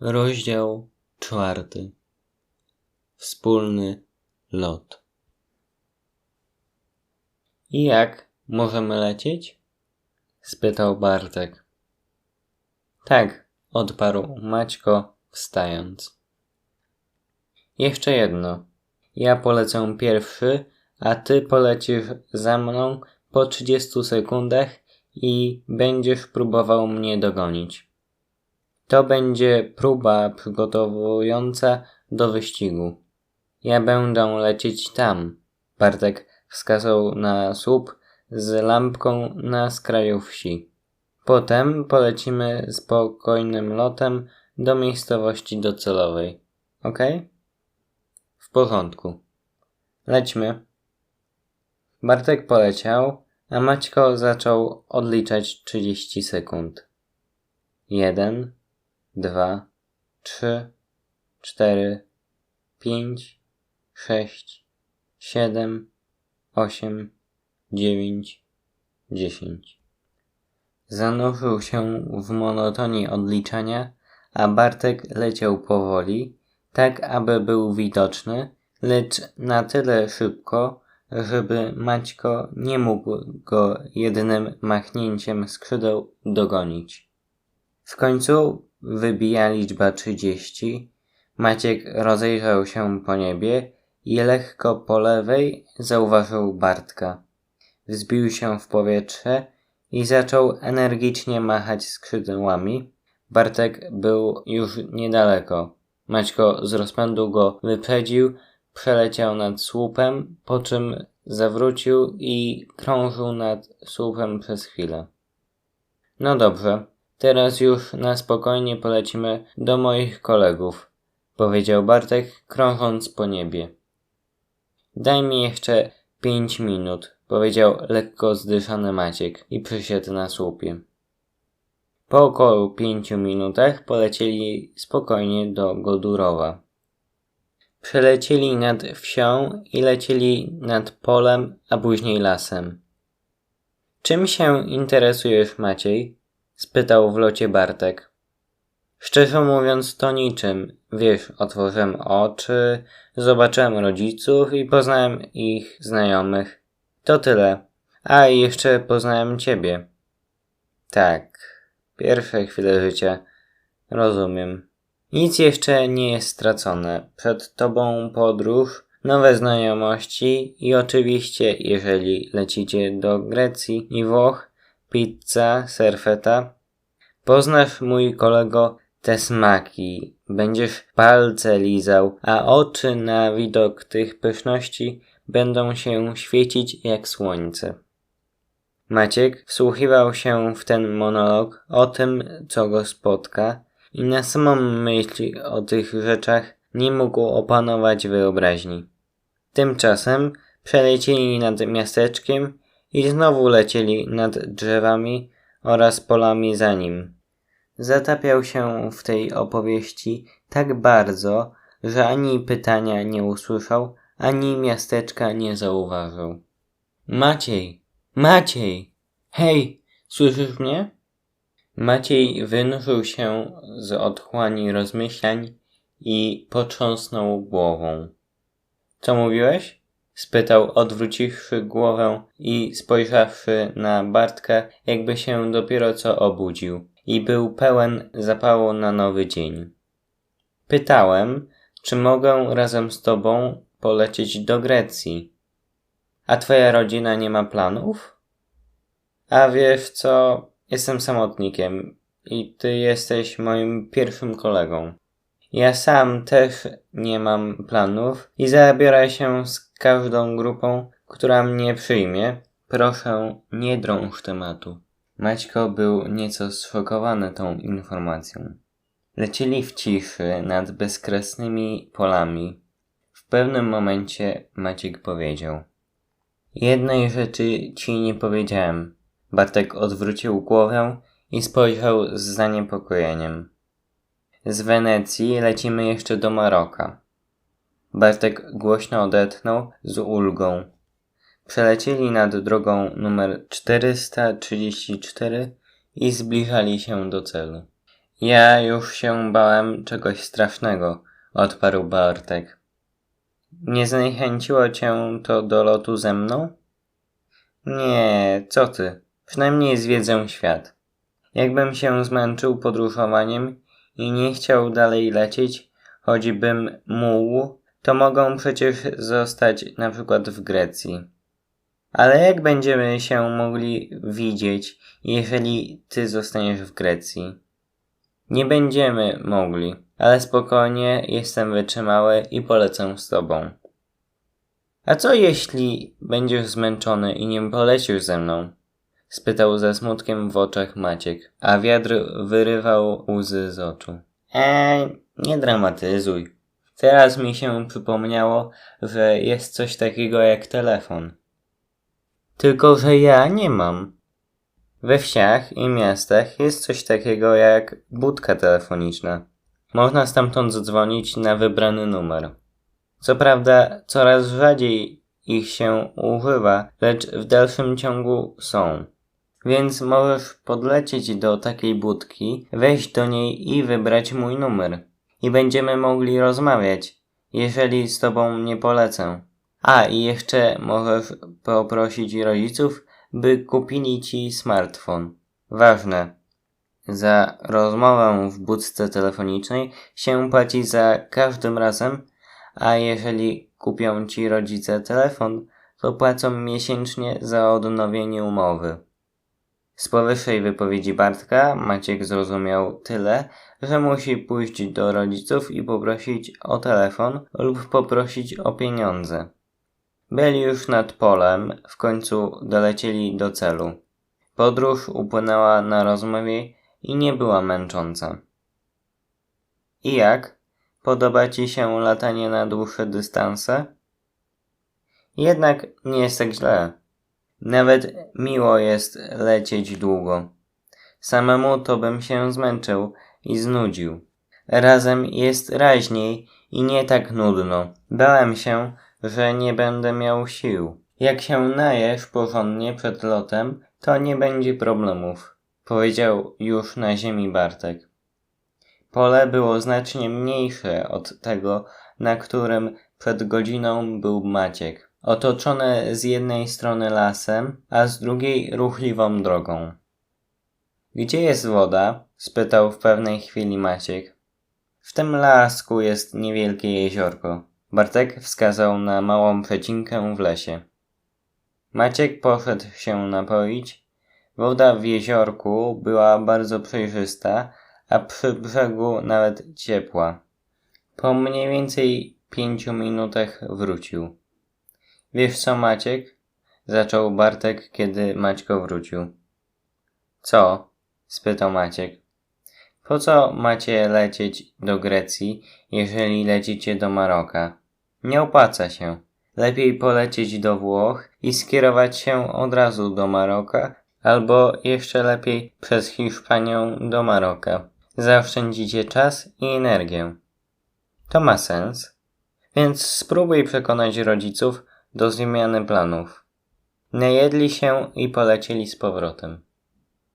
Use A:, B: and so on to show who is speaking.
A: Rozdział czwarty. Wspólny lot. I jak? Możemy lecieć? spytał Bartek. Tak, odparł Maćko, wstając. Jeszcze jedno. Ja polecę pierwszy, a ty polecisz za mną po 30 sekundach i będziesz próbował mnie dogonić. To będzie próba przygotowująca do wyścigu. Ja będę lecieć tam. Bartek wskazał na słup z lampką na skraju wsi. Potem polecimy spokojnym lotem do miejscowości docelowej. Ok? W porządku. Lećmy. Bartek poleciał, a Maćko zaczął odliczać 30 sekund. Jeden, dwa, trzy, cztery, pięć, sześć, siedem, osiem, dziewięć, dziesięć. Zanurzył się w monotonii odliczania, a Bartek leciał powoli, tak aby był widoczny, lecz na tyle szybko, żeby Maćko nie mógł go jednym machnięciem skrzydeł dogonić. W końcu wybija liczba trzydzieści. Maciek rozejrzał się po niebie i lekko po lewej zauważył Bartka. Wzbił się w powietrze i zaczął energicznie machać skrzydłami. Bartek był już niedaleko. Maćko z rozpędu go wyprzedził, przeleciał nad słupem, po czym zawrócił i krążył nad słupem przez chwilę. No dobrze, teraz już na spokojnie polecimy do moich kolegów, powiedział Bartek, krążąc po niebie. Daj mi jeszcze pięć minut, powiedział lekko zdyszany Maciek i przysiadł na słupie. Po około pięciu minutach polecieli spokojnie do Godurowa. Przelecieli nad wsią i lecieli nad polem, a później lasem. Czym się interesujesz, Maciej? Spytał w locie Bartek. Szczerze mówiąc, to niczym. Wiesz, otworzyłem oczy, zobaczyłem rodziców i poznałem ich znajomych. To tyle. A i jeszcze poznałem ciebie. Tak, pierwsze chwile życia. Rozumiem. Nic jeszcze nie jest stracone. Przed tobą podróż, nowe znajomości i oczywiście, jeżeli lecicie do Grecji i Włoch, pizza, serfeta. Poznasz, mój kolego, te smaki, będziesz palce lizał, a oczy na widok tych pyszności będą się świecić jak słońce. Maciek wsłuchiwał się w ten monolog o tym, co go spotka, i na samą myśl o tych rzeczach nie mógł opanować wyobraźni. Tymczasem przelecieli nad miasteczkiem i znowu lecieli nad drzewami oraz polami za nim. Zatapiał się w tej opowieści tak bardzo, że ani pytania nie usłyszał, ani miasteczka nie zauważył. Maciej! Maciej! Hej! Słyszysz mnie? Maciej wynurzył się z otchłani rozmyślań i potrząsnął głową. Co mówiłeś? Spytał, odwróciwszy głowę i spojrzawszy na Bartka, jakby się dopiero co obudził i był pełen zapału na nowy dzień. Pytałem, czy mogę razem z tobą polecieć do Grecji. A twoja rodzina nie ma planów? A wiesz co, jestem samotnikiem i ty jesteś moim pierwszym kolegą. Ja sam też nie mam planów i zabiorę się z każdą grupą, która mnie przyjmie. Proszę, nie drąż tematu. Maćko był nieco zszokowany tą informacją. Lecieli w ciszy nad bezkresnymi polami. W pewnym momencie Maciek powiedział: Jednej rzeczy ci nie powiedziałem. Bartek odwrócił głowę i spojrzał z zaniepokojeniem. Z Wenecji lecimy jeszcze do Maroka. Bartek głośno odetchnął z ulgą. Przelecieli nad drogą numer 434 i zbliżali się do celu. Ja już się bałem czegoś strasznego, odparł Bartek. Nie zniechęciło cię to do lotu ze mną? Nie, co ty? Przynajmniej zwiedzę świat. Jakbym się zmęczył podróżowaniem i nie chciał dalej lecieć, choćbym mógł, to mogą przecież zostać na przykład w Grecji. Ale jak będziemy się mogli widzieć, jeżeli ty zostaniesz w Grecji? Nie będziemy mogli, ale spokojnie jestem wytrzymały i polecę z tobą. A co jeśli będziesz zmęczony i nie polecisz ze mną? spytał ze smutkiem w oczach Maciek, a wiatr wyrywał łzy z oczu. Ej, nie dramatyzuj. Teraz mi się przypomniało, że jest coś takiego jak telefon. Tylko, że ja nie mam. We wsiach i miastach jest coś takiego jak budka telefoniczna. Można stamtąd zadzwonić na wybrany numer. Co prawda, coraz rzadziej ich się używa, lecz w dalszym ciągu są. Więc możesz podlecieć do takiej budki, wejść do niej i wybrać mój numer. I będziemy mogli rozmawiać, jeżeli z tobą nie polecę. A i jeszcze możesz poprosić rodziców, by kupili ci smartfon. Ważne. Za rozmowę w budce telefonicznej się płaci za każdym razem, a jeżeli kupią ci rodzice telefon, to płacą miesięcznie za odnowienie umowy. Z powyższej wypowiedzi Bartka Maciek zrozumiał tyle, że musi pójść do rodziców i poprosić o telefon lub poprosić o pieniądze. Byli już nad polem, w końcu dolecieli do celu. Podróż upłynęła na rozmowie i nie była męcząca. I jak? Podoba ci się latanie na dłuższe dystanse? Jednak nie jest tak źle. Nawet miło jest lecieć długo. Samemu to bym się zmęczył i znudził. Razem jest raźniej i nie tak nudno. Bałem się, że nie będę miał sił. Jak się najesz porządnie przed lotem, to nie będzie problemów, powiedział już na ziemi Bartek. Pole było znacznie mniejsze od tego, na którym przed godziną był Maciek, otoczone z jednej strony lasem, a z drugiej ruchliwą drogą. Gdzie jest woda? Spytał w pewnej chwili Maciek. W tym lasku jest niewielkie jeziorko. Bartek wskazał na małą przecinkę w lesie. Maciek poszedł się napoić. Woda w jeziorku była bardzo przejrzysta, a przy brzegu nawet ciepła. Po mniej więcej pięciu minutach wrócił. Wiesz co, Maciek? Zaczął Bartek, kiedy Maćko wrócił. Co? spytał Maciek. Po co macie lecieć do Grecji, jeżeli lecicie do Maroka? Nie opłaca się. Lepiej polecieć do Włoch i skierować się od razu do Maroka, albo jeszcze lepiej przez Hiszpanię do Maroka. Zaoszczędzicie czas i energię. To ma sens. Więc spróbuj przekonać rodziców do zmiany planów. Najedli się i polecieli z powrotem.